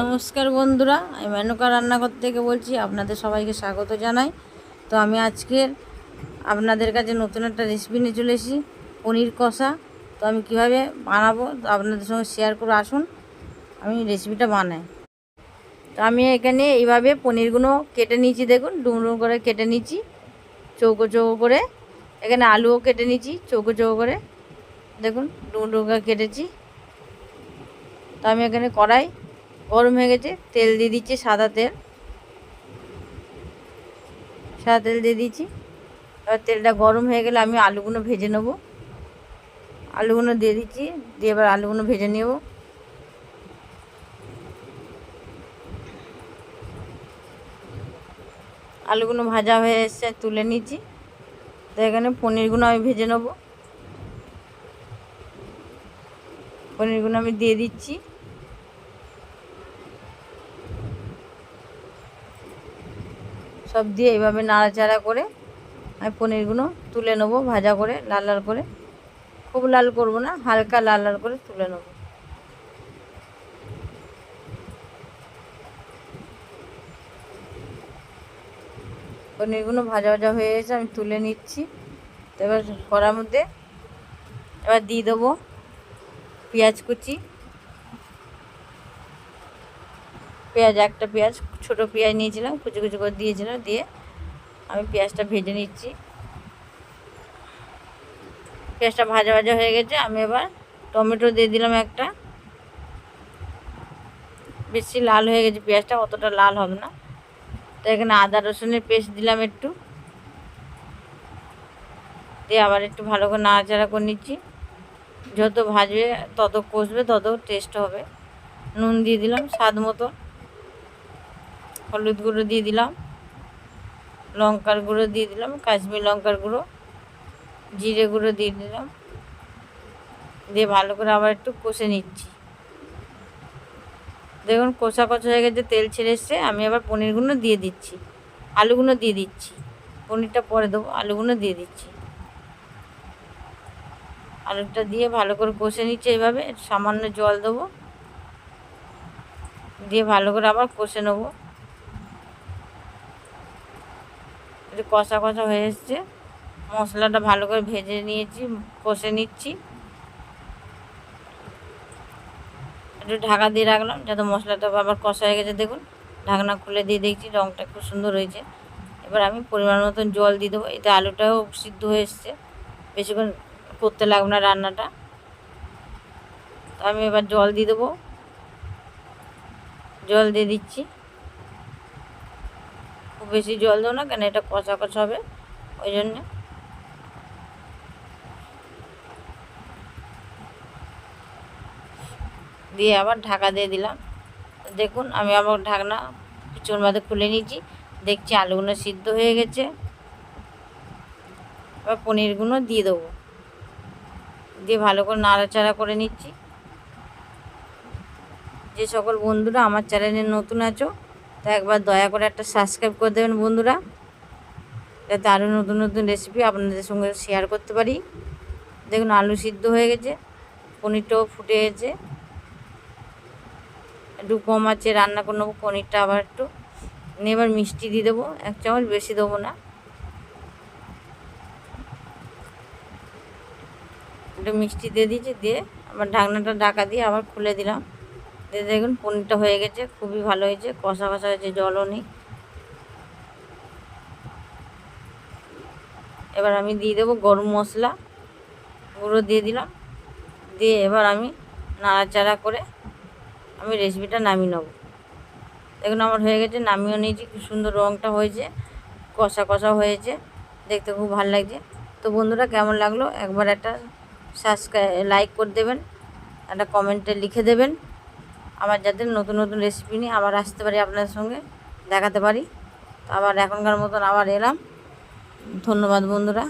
নমস্কার বন্ধুরা, আমি মেনকা রান্নাঘর থেকে বলছি, আপনাদের সবাইকে স্বাগত জানাই। তো আমি আজকের আপনাদের কাছে নতুন একটা রেসিপি নিয়ে চলে এসেছি, পনির কষা। তো আমি কীভাবে বানাবো আপনাদের সঙ্গে শেয়ার করে আসুন, আমি রেসিপিটা বানাই। তো আমি এখানে এইভাবে পনিরগুলো কেটে নিয়েছি, দেখুন ডুমডুম করে কেটে নিয়েছি, চৌকো চৌকো করে। এখানে আলুও কেটে নিয়েছি, চৌকো চৌকো করে। দেখুন ডুমডুম করে কেটেছি। তো আমি এখানে কড়াই গরম হয়ে গেছে, তেল দিয়ে দিচ্ছি সাদা তেল। সাদা তেল দিয়ে দিচ্ছি। এবার তেলটা গরম হয়ে গেলে আমি আলুগুলো ভেজে নেব। আলুগুলো দিয়ে দিচ্ছি, দিয়ে এবার আলুগুলো ভেজে নেব। আলুগুলো ভাজা হয়ে এসছে, তুলে নিচ্ছি। তো এখানে পনিরগুলো আমি ভেজে নেব। পনিরগুলো আমি দিয়ে দিচ্ছি। সব দিয়ে এইভাবে নাড়াচাড়া করে আমি পনিরগুলো তুলে নেব, ভাজা করে, লাল লাল করে। খুব লাল করব না, হালকা লাল লাল করে তুলে নেব। পনিরগুলো ভাজা ভাজা হয়ে গেছে, আমি তুলে নিচ্ছি। এবার কড়ার মধ্যে এবার দিয়ে দেবো পেঁয়াজ কুচি। পেঁয়াজ, একটা পেঁয়াজ, ছোটো পেঁয়াজ নিয়েছিলাম, কুচি কুচি করে দিয়েছিলাম, দিয়ে আমি পেঁয়াজটা ভেজে নিচ্ছি। পেঁয়াজটা ভাজা ভাজা হয়ে গেছে, আমি এবার টমেটো দিয়ে দিলাম একটা। বেশি লাল হয়ে গেছে পেঁয়াজটা, অতটা লাল হবে না। তো এখানে আদা রসুনের পেস্ট দিলাম একটু। দিয়ে আবার একটু ভালো করে নাড়াচাড়া করে নিচ্ছি। যত ভাজবে, তত কষবে, তত টেস্ট হবে। নুন দিয়ে দিলাম স্বাদ মতো। হলুদ গুঁড়ো দিয়ে দিলাম, লঙ্কার গুঁড়ো দিয়ে দিলাম, কাশ্মীর লঙ্কার গুঁড়ো, জিরে গুঁড়ো দিয়ে দিলাম, দিয়ে ভালো করে আবার একটু কষে নিচ্ছি। দেখুন কষা কষা হয়ে গেছে, তেল ছেড়ে এসছে, আমি আবার পনিরগুলো দিয়ে দিচ্ছি আলুগুলো দিয়ে দিচ্ছি, পনিরটা পরে দেবো আলুগুলো দিয়ে দিচ্ছি। আলুটা দিয়ে ভালো করে কষে নিচ্ছে এইভাবে, সামান্য জল দেবো, দিয়ে ভালো করে আবার কষে নেব। একটু কষা কষা হয়ে এসছে। মশলাটা ভালো করে ভেজে নিয়েছি, কষে নিচ্ছি। একটু ঢাকা দিয়ে রাখলাম যাতে মশলাটা আবার কষা হয়ে গেছে। দেখুন, ঢাকনা খুলে দিয়ে দেখছি রঙটা খুব সুন্দর হয়েছে। এবার আমি পরিমাণ মতন জল দিয়ে দেবো। এতে আলুটাও সিদ্ধ হয়ে এসছে। বেশিক্ষণ করতে লাগবে না রান্নাটা। তো আমি এবার জল দিয়ে দেবো। জল দিয়ে দিচ্ছি। বেশি জল দেবো না কেন, এটা কষা কষা হবে, ওই জন্যে। দিয়ে আবার ঢাকা দিয়ে দিলাম। দেখুন, আমি আবার ঢাকনা পিছন বাদে খুলে নিয়েছি। দেখছি আলুগুলো সিদ্ধ হয়ে গেছে। এবার পনিরগুলো দিয়ে দেবো। দিয়ে ভালো করে নাড়াচাড়া করে নিচ্ছি। যে সকল বন্ধুরা আমার চ্যানেলে নতুন আছো তা একবার দয়া করে একটা সাবস্ক্রাইব করে দেবেন বন্ধুরা। যাতে আরও নতুন নতুন রেসিপি আপনাদের সঙ্গে শেয়ার করতে পারি। দেখুন, আলু সিদ্ধ হয়ে গেছে, পনিরটাও ফুটে গেছে। একটু কম আছে, রান্না করে নেব, পনিরটা আবার একটু। এবার মিষ্টি দিয়ে দেবো, এক চামচ বেশি দেবো না। একটু মিষ্টি দিয়ে দিয়েছি, দিয়ে আবার ঢাকনাটা ঢাকা দিয়ে আবার খুলে দিলাম। দেখুন, পনিরটা হয়ে গেছে, খুবই ভালো হয়েছে, কষা কষা হয়েছে, জলও নেই। এবার আমি দিয়ে দেবো গরম মশলা, গুঁড়ো দিয়ে দিলাম, দিয়ে এবার আমি নাড়াচাড়া করে আমি রেসিপিটা নামিয়ে নেব। দেখুন, আমার হয়ে গেছে, নামিয়েও নিয়েছি, খুব সুন্দর রঙটা হয়েছে, কষা কষা হয়েছে, দেখতে খুব ভালো লাগছে। তো বন্ধুরা, কেমন লাগল? একবার একটা সাবস্ক্রাইব লাইক করে দেবেন, একটা কমেন্টে লিখে দেবেন। আমার যাতে নতুন নতুন রেসিপি নিয়ে আবার আসতে পারি আপনাদের সঙ্গে, দেখাতে পারি। তো আবার এখনকার মতন আবার এলাম। ধন্যবাদ বন্ধুরা।